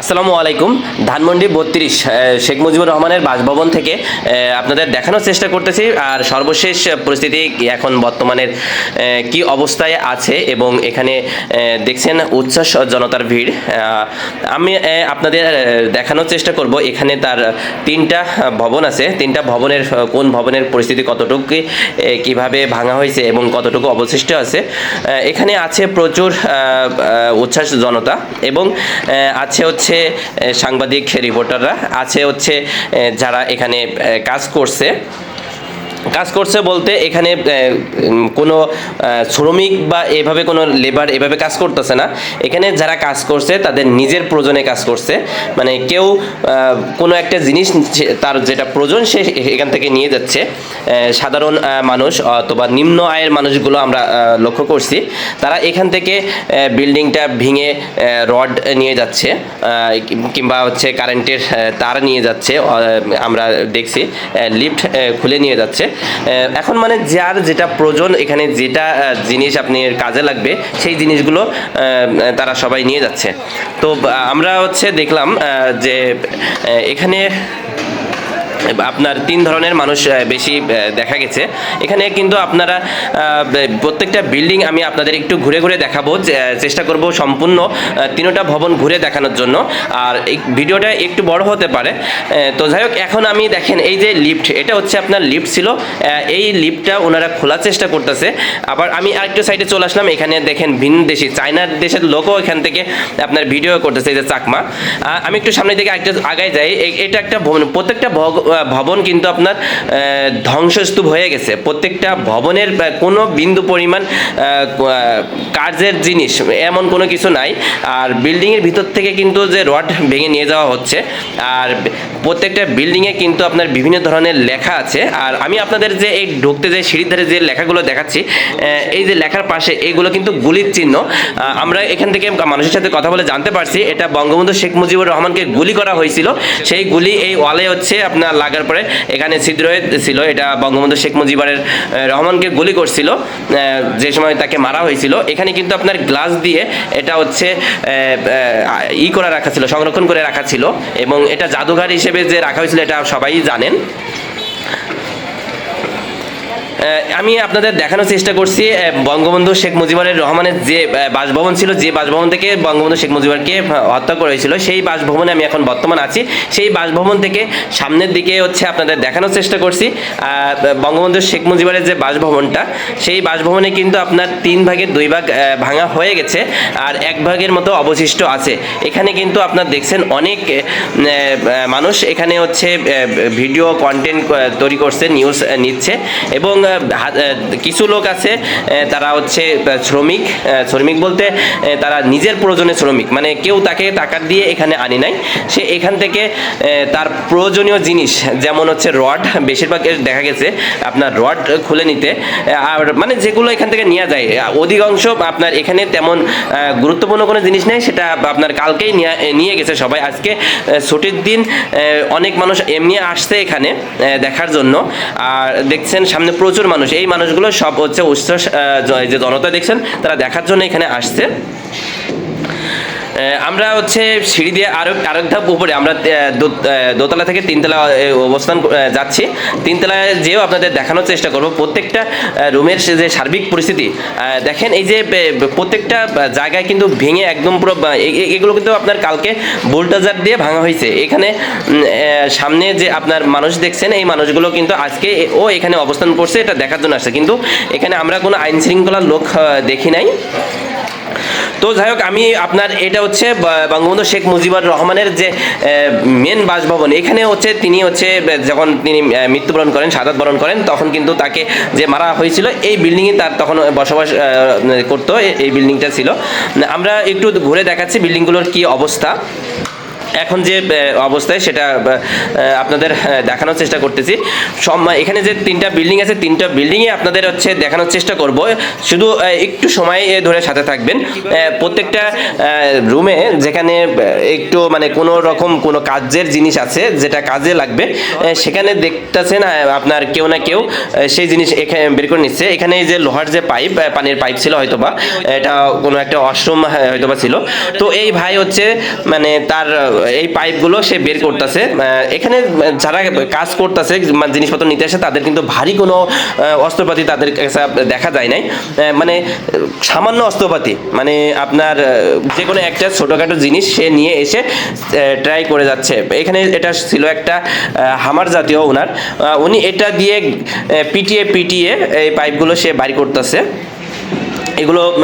আসসালামু আলাইকুম। ধানমন্ডি বত্রিশ শেখ মুজিবুর রহমানের বাসভবন থেকে আপনাদের দেখানোর চেষ্টা করতেছি। আর সর্বশেষ পরিস্থিতি এখন বর্তমানের কি অবস্থায় আছে এবং এখানে দেখছেন উচ্ছ্বাস জনতার ভিড়। আমি আপনাদের দেখানোর চেষ্টা করব। এখানে তার তিনটা ভবন আছে। তিনটা ভবনের, কোন ভবনের পরিস্থিতি কতটুকু কীভাবে ভাঙা হয়েছে এবং কতটুকু অবশিষ্ট আছে। এখানে আছে প্রচুর উচ্ছ্বাস জনতা এবং আছে হচ্ছে আহ, সাংবাদিক রিপোর্টাররা আছে হচ্ছে যারা এখানে কাজ করছে। কাজ করছে বলতে এখানে কোনো শ্রমিক বা এভাবে কোনো লেবার এভাবে কাজ করতেছে না। এখানে যারা কাজ করছে, তাদের নিজের প্রয়োজনে কাজ করছে। মানে কেউ কোনো একটা জিনিস তার যেটা প্রয়োজন সে এখান থেকে নিয়ে যাচ্ছে। সাধারণ মানুষ অথবা নিম্ন আয়ের মানুষগুলো আমরা লক্ষ্য করছি। তারা এখান থেকে বিল্ডিংটা ভেঙে রড নিয়ে যাচ্ছে কিংবা হচ্ছে কারেন্টের তার নিয়ে যাচ্ছে আমরা দেখছি লিফট খুলে নিয়ে যাচ্ছে। এখন মানে যার যেটা প্রয়োজন, এখানে যেটা জিনিস আপনি কাজে লাগবে, সেই জিনিসগুলো তারা সবাই নিয়ে যাচ্ছে। তো আমরা হচ্ছে দেখলাম যে এখানে আপনার তিন ধরনের মানুষ বেশি দেখা গেছে। এখানে কিন্তু আপনারা প্রত্যেকটা বিল্ডিং আমি আপনাদের একটু ঘুরে ঘুরে দেখাবো চেষ্টা করব সম্পূর্ণ তিনোটা ভবন ঘুরে দেখানোর জন্য। আর এই ভিডিওটা একটু বড় হতে পারে। তো যাই হোক, এখন আমি দেখেন, এই যে লিফট, এটা হচ্ছে আপনার লিফট ছিল। এই লিফটটা ওনারা খোলার চেষ্টা করতেছে। আবার আমি আরেকটু সাইডে চলে আসলাম, এখানে দেখেন ভিন দেশি, চায়নার দেশের লোকও এখান থেকে আপনার ভিডিও করতেছে, এই যে চাকমা। আমি একটু সামনে দিকে একটা আগায় যাই। এটা একটা ভবন, প্রত্যেকটা ভবন কিন্তু আপনার ধ্বংসস্তূপ হয়ে গেছে। প্রত্যেকটা ভবনের কোনো বিন্দু পরিমাণ আহ, ক- আহ, কাজের জিনিস এমন কোনো কিছু নাই। আর বিল্ডিংয়ের ভিতর থেকে কিন্তু যে রড ভেঙে নিয়ে যাওয়া হচ্ছে আর প্রত্যেকটা বিল্ডিংয়ে কিন্তু আপনার বিভিন্ন ধরনের লেখা আছে। আর আমি আপনাদের যে এই ঢুকতে যে সিঁড়ির ধারে যে লেখাগুলো দেখাচ্ছি এই যে লেখার পাশে এইগুলো কিন্তু গুলির চিহ্ন। আমরা এখান থেকে মানুষের সাথে কথা বলে জানতে পারছি এটা বঙ্গবন্ধু শেখ মুজিবুর রহমানকে গুলি করা হয়েছিল। সেই গুলি এই ওয়ালে হচ্ছে আপনার লাগার পরে এখানে ছিদ্র হয়েছিল এটা বঙ্গবন্ধু শেখ মুজিবুর রহমানকে গুলি করছিল যে সময় তাকে মারা হয়েছিল। এখানে কিন্তু আপনার গ্লাস দিয়ে এটা হচ্ছে ই করে রাখা ছিল, সংরক্ষণ করে রাখা ছিল এবং এটা জাদুঘর হিসেবে যে রাখা হয়েছিল, এটা সবাই জানেন। আমি আপনাদের দেখানোর চেষ্টা করছি বঙ্গবন্ধু শেখ মুজিবুরের রহমানের যে বাসভবন ছিল, যে বাসভবন থেকে বঙ্গবন্ধু শেখ মুজিবুরকে হত্যা করা হয়েছিল সেই বাসভবনে আমি এখন বর্তমান আছি। সেই বাসভবন থেকে সামনের দিকে হচ্ছে আপনাদের দেখানোর চেষ্টা করছি। বঙ্গবন্ধু শেখ মুজিবুরের যে বাসভবনটা, সেই বাসভবনে কিন্তু আপনার তিন ভাগের দুই ভাগ ভাঙা হয়ে গেছে আর এক ভাগের মতো অবশিষ্ট আছে। এখানে কিন্তু আপনার দেখছেন অনেক মানুষ এখানে হচ্ছে ভিডিও কন্টেন্ট তৈরি করছে নিউজ নিচ্ছে এবং কিছু লোক আছে তারা হচ্ছে শ্রমিক শ্রমিক বলতে তারা নিজের প্রয়োজনে শ্রমিক মানে কেউ তাকে টাকা দিয়ে এখানে আনি নাই। সে এখান থেকে তার প্রয়োজনীয় জিনিস, যেমন হচ্ছে রড, বেশিরভাগ দেখা গেছে, আপনার রড খুলে নিতে, আর মানে যেগুলো এখান থেকে নেওয়া যায়, অধিকাংশ আপনার এখানে তেমন গুরুত্বপূর্ণ কোনো জিনিস নেই, সেটা আপনার কালকেই নিয়ে- গেছে সবাই। আজকে ছুটির দিন অনেক মানুষ এমনি আসছে এখানে দেখার জন্য। আর দেখছেন সামনে প্রচুর মানুষ। এই মানুষগুলো সব হচ্ছে জ- যে জনতা দেখছেন তারা দেখার জন্য এখানে আসছে। আমরা হচ্ছে সিঁড়ি দিয়ে আরও আরেক ধাপ উপরে আমরা দোতলা থেকে তিনতলা অবস্থান যাচ্ছি। তিনতলায় যেও আপনাদের দেখানোর চেষ্টা করব। প্রত্যেকটা রুমের যে সার্বিক পরিস্থিতি দেখেন এই যে প্রত্যেকটা জায়গায় কিন্তু ভেঙে একদম পুরো এগুলো কিন্তু আপনার কালকে বোল্টাজার দিয়ে ভাঙা হয়েছে। এখানে সামনে যে আপনার মানুষ দেখছেন, এই মানুষগুলো কিন্তু আজকে ও এখানে অবস্থান করছে, এটা দেখার জন্য আসছে। কিন্তু এখানে আমরা কোনো আইন শৃঙ্খলার লোক দেখি নাই। তো যাই হোক, আমি আপনার এটা হচ্ছে বঙ্গবন্ধু শেখ মুজিবুর রহমানের যে মেন বাসভবন, এখানে হচ্ছে তিনি হচ্ছে যখন তিনি মৃত্যুবরণ করেন, সাদাত বরণ করেন, তখন কিন্তু তাকে যে মারা হয়েছিল, এই বিল্ডিংয়ে তার তখন বসবাস করতো এই বিল্ডিংটা ছিল। আমরা একটু ঘুরে দেখাচ্ছি বিল্ডিংগুলোর কি অবস্থা। এখন যে অবস্থায় সেটা আপনাদের দেখানোর চেষ্টা করতেছি। এখানে যে তিনটা বিল্ডিং আছে, তিনটা বিল্ডিংয়ে আপনাদের হচ্ছে দেখানোর চেষ্টা করব। শুধু একটু সময় ধরে সাথে থাকবেন। প্রত্যেকটা রুমে যেখানে একটু মানে কোনো রকম কোনো কাজের জিনিস আছে, যেটা কাজে লাগবে সেখানে দেখতেছেন আপনার কেউ না কেউ সেই জিনিস এখানে বের করে নিচ্ছে। এখানে যে লোহার যে পাইপ পানির পাইপ ছিল হয়তোবা, এটা কোনো একটা ওয়াশরুম হয়তোবা ছিল। তো এই ভাই হচ্ছে মানে তার এই পাইপগুলো সে বের করতেছে। এখানে যারা কাজ করতেছে জিনিসপত্র নিতে আসে, তাদের কিন্তু ভারী কোনো অস্ত্রপাতি তাদের কাছে দেখা যায় নাই। মানে সামান্য অস্ত্রপাতি মানে আপনার যে কোনো একটা ছোটোখাটো জিনিস সে নিয়ে এসে ট্রাই করে যাচ্ছে। এখানে এটা ছিল একটা হামার জাতীয় ওনার উনি এটা দিয়ে পিটিয়ে পিটিয়ে এই পাইপগুলো সে বাড়ি করতেছে। এগুলো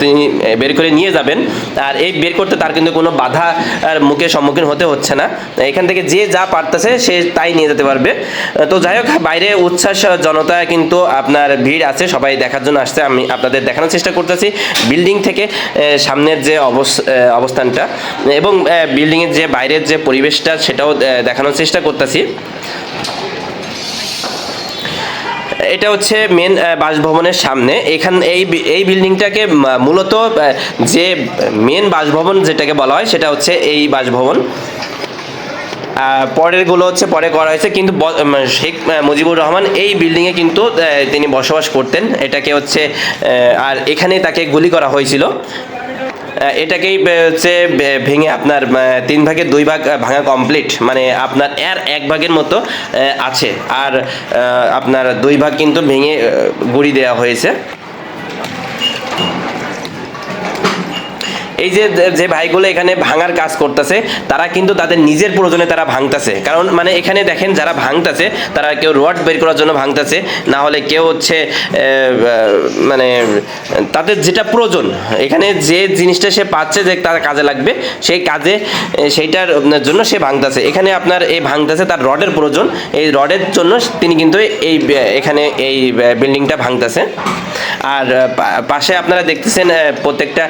তিনি বের করে নিয়ে যাবেন। আর এই বের করতে তার কিন্তু কোনো বাধা মুখে সম্মুখীন হতে হচ্ছে না। এখান থেকে যে যা পারতেছে, সে তাই নিয়ে যেতে পারবে। তো যাই হোক, বাইরে উচ্ছ্বাস জনতা কিন্তু আপনার ভিড় আছে। সবাই দেখার জন্য আসছে। আমি আপনাদের দেখানোর চেষ্টা করতেছি। বিল্ডিং থেকে সামনের যে অবস- অবস্থানটা, এবং বিল্ডিংয়ের যে বাইরের যে পরিবেশটা, সেটাও দেখানোর চেষ্টা করতেছি। এটা হচ্ছে মেন বাসভবনের সামনে। এখান, এই এই বিল্ডিংটাকে মূলত যে মেন বাসভবন যেটাকে বলা হয়, সেটা হচ্ছে এই বাসভবন। পরেরগুলো হচ্ছে, পরে করা হয়েছে, কিন্তু শেখ মুজিবুর রহমান এই বিল্ডিংয়ে কিন্তু তিনি বসবাস করতেন। এটাকে হচ্ছে আর এখানেই তাকে গুলি করা হয়েছিল। এটাকেই হচ্ছে ভেঙে আপনার তিন ভাগের দুই ভাগ ভাঙা কমপ্লিট মানে আপনার এর এক ভাগের মতো আছে। আর আপনার দুই ভাগ কিন্তু ভেঙে গুড়ি দেওয়া হয়েছে। এই যে যে ভাইগুলো এখানে ভাঙার কাজ করতেছে, তারা কিন্তু তাদের নিজের প্রয়োজনে তারা ভাঙতেছে। কারণ মানে এখানে দেখেন যারা ভাঙতেছে, তারা কেউ রড বের করার জন্য ভাঙতেছে, না হলে কেউ হচ্ছে মানে তাদের যেটা প্রয়োজন, এখানে যে জিনিসটা সে পাচ্ছে যে তার কাজে লাগবে, সেই কাজে সেইটার জন্য সে ভাঙতেছে। এখানে আপনার এই ভাঙতেছে তার রডের প্রয়োজন, এই রডের জন্য তিনি কিন্তু এই এখানে এই বিল্ডিংটা ভাঙতেছে। আর পাশে আপনারা দেখতেছেন প্রত্যেকটা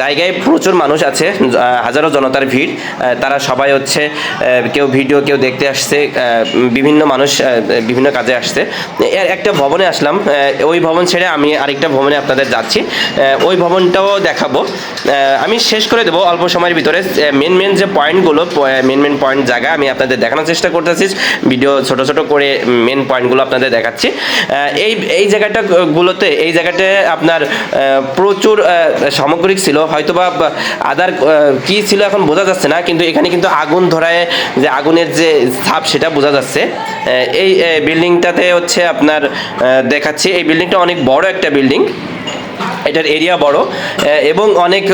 জায়গায় প্রচুর মানুষ আছে হাজারো জনতার ভিড় তারা সবাই হচ্ছে কেউ ভিডিও, কেউ দেখতে আসছে বিভিন্ন মানুষ বিভিন্ন কাজে আসছে। একটা ভবনে আসলাম ওই ভবন ছেড়ে আমি আরেকটা ভবনে আপনাদের যাচ্ছি ওই ভবনটাও দেখাবো। আমি শেষ করে দেবো অল্প সময়ের ভিতরে মেন মেন যে পয়েন্টগুলো মেন মেন পয়েন্ট জায়গা আমি আপনাদের দেখানোর চেষ্টা করতেছি ভিডিও ছোট ছোট করে মেন পয়েন্টগুলো আপনাদের দেখাচ্ছি। এই এই জায়গাটা গুলোতে এই জায়গাটা আপনার প্রচুর সামগ্রিক ছিল। হয়তোবা আদার কি ছিল এখন বোঝা যাচ্ছে না, কিন্তু এখানে কিন্তু আগুন ধরায় যে আগুনের যে ছাপ, সেটা বোঝা যাচ্ছে। এই বিল্ডিংটাতে হচ্ছে আপনার দেখাচ্ছি। এই বিল্ডিংটা অনেক বড় একটা বিল্ডিং। এটার এরিয়া বড়। এবং অনেক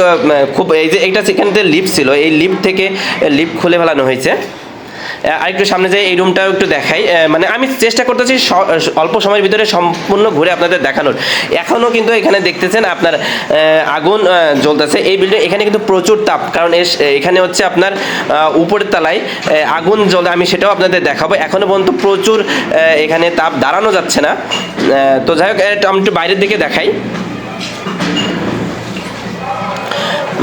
খুব, এই যে এইটা সেখানে লিফট ছিল। এই লিফট থেকে লিফট খুলে ফেলানো হয়েছে। আরেকটু সামনে যাই, এই রুমটাও একটু দেখাই। মানে আমি চেষ্টা করতেছি অল্প সময়ের ভিতরে সম্পূর্ণ ঘুরে আপনাদের দেখানোর। এখনও কিন্তু এখানে দেখতেছেন আপনার আগুন জ্বলতেছে। এই বিল্ডিং এখানে কিন্তু প্রচুর তাপ, কারণ এখানে হচ্ছে আপনার উপরের তলায় আগুন জ্বলে আমি সেটাও আপনাদের দেখাবো। এখনও পর্যন্ত প্রচুর এখানে তাপ দাঁড়ানো যাচ্ছে না। তো যাই হোক আমি একটু বাইরের দিকে দেখাই।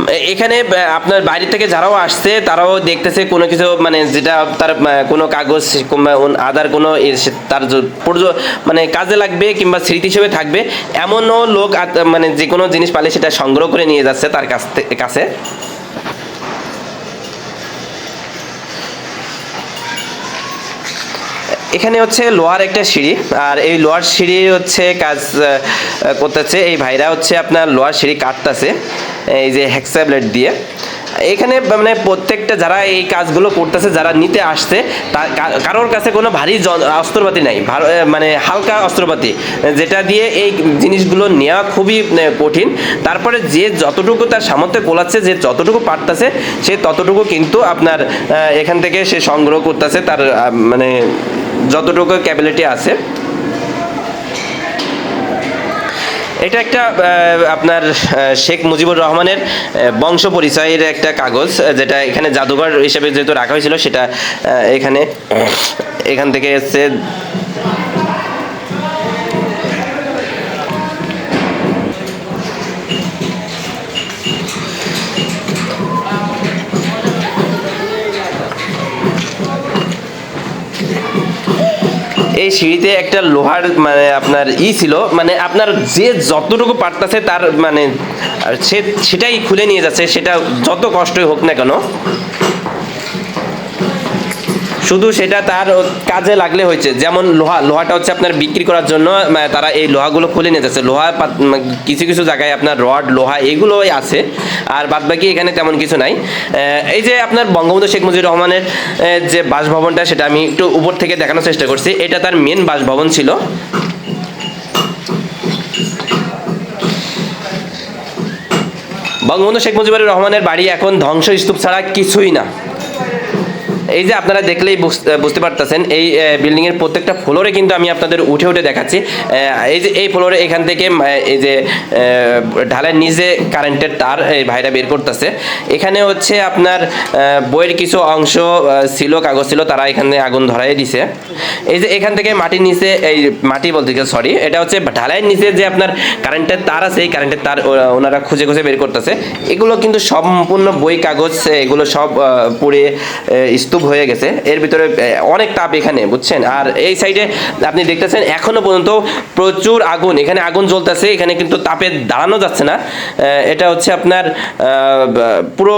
এখানে আপনার বাইরে থেকে যারাও আসছে, তারাও দেখতেছে কোনো কিছু মানে যেটা তার কোনো কাগজ, কিংবা আদার কোনো তার যে প্রয়োজন- মানে কাজে লাগবে কিংবা স্মৃতি হিসেবে থাকবে, এমনও লোক মানে যে কোনো জিনিস পালে সেটা সংগ্রহ করে নিয়ে যাচ্ছে তার কাছে এখানে হচ্ছে লোহার একটা সিঁড়ি, আর এই লোহার সিঁড়ি হচ্ছে কাজ করতেছে। এই ভাইরা হচ্ছে আপনার লোহার সিঁড়ি কাটতেছে। এই যে হ্যাক্সা ব্লেড দিয়ে। এখানে মানে প্রত্যেকটা যারা এই কাজগুলো করতেছে, যারা নিতে আসছে কারোর কাছে কোনো ভারী অস্ত্রপাতি নাই। মানে হালকা অস্ত্রপাতি। যেটা দিয়ে এই জিনিসগুলো নেওয়া খুবই কঠিন। তারপরে যে যতটুকু তার সামর্থ্যে কোলাচ্ছে, যে যতটুকু পারতেছে, সে ততটুকু কিন্তু আপনার এখান থেকে সে সংগ্রহ করতেছে তার মানে যতটুকু ক্যাপাবিলিটি আছে। এটা একটা আপনার শেখ মুজিবুর রহমানের বংশ পরিচয়ের একটা কাগজ যেটা এখানে জাদুঘর হিসেবে যেহেতু রাখা হয়েছিল, সেটা এখানে, এখান থেকে এসছে। এই সিঁড়িতে একটা লোহার মানে আপনার ই ছিল মানে আপনার যে যতটুকু পারতেছে তার মানে সে, সেটাই খুলে নিয়ে যাচ্ছে, সেটা যত কষ্টই হোক না কেন। শুধু সেটা তার কাজে লাগলে হয়েছে। যেমন লোহা, লোহাটা হচ্ছে আপনার বিক্রি করার জন্য তারা এই লোহাগুলো খুলে নিয়ে যাচ্ছে। লোহা কিছু কিছু জায়গায় আপনার রড, লোহা এগুলোই আছে, আর বাদ বাকি এখানে তেমন কিছু নাই। এই যে আপনার বঙ্গবন্ধু শেখ মুজিবুর রহমানের যে বাসভবনটা, সেটা আমি একটু উপর থেকে দেখানোর চেষ্টা করছি। এটা তার মেন বাসভবন ছিল। বঙ্গবন্ধু শেখ মুজিবুর রহমানের বাড়ি এখন ধ্বংসস্তূপ ছাড়া কিছুই না। এই যে আপনারা দেখলেই বুঝ- বুঝতে পারতেছেন এই বিল্ডিং এর প্রত্যেকটা ফ্লোরে কিন্তু আমি আপনাদের উঠে উঠে দেখাচ্ছি। এই যে এই ফ্লোরে এখান থেকে এই যে ঢালের নিচে কারেন্টের তার এই ভাইরা বের করতেছে। এখানে হচ্ছে আপনার বইয়ের কিছু অংশ ছিল কাগজ ছিল তারা এখানে আগুন ধরাই দিছে। এই যে এখান থেকে মাটির নিচে এই মাটি বলতে সরি এটা হচ্ছে ঢালাইয়ের নিচে যে আপনার কারেন্টের তার আছে এই কারেন্টের তার ওনারা খুঁজে খুঁজে বের করতেছে। এগুলো কিন্তু সম্পূর্ণ বই কাগজ এগুলো সব পুড়ে আহ, স্তূপ হয়ে গেছে। এর ভিতরে অনেক তাপ এখানে, বুঝছেন? আর এই সাইডে আপনি দেখতেছেন, এখনও পর্যন্ত প্রচুর আগুন। এখানে আগুন জ্বলতেছে, এখানে কিন্তু তাপে দাঁড়ানো যাচ্ছে না। এটা হচ্ছে আপনার পুরো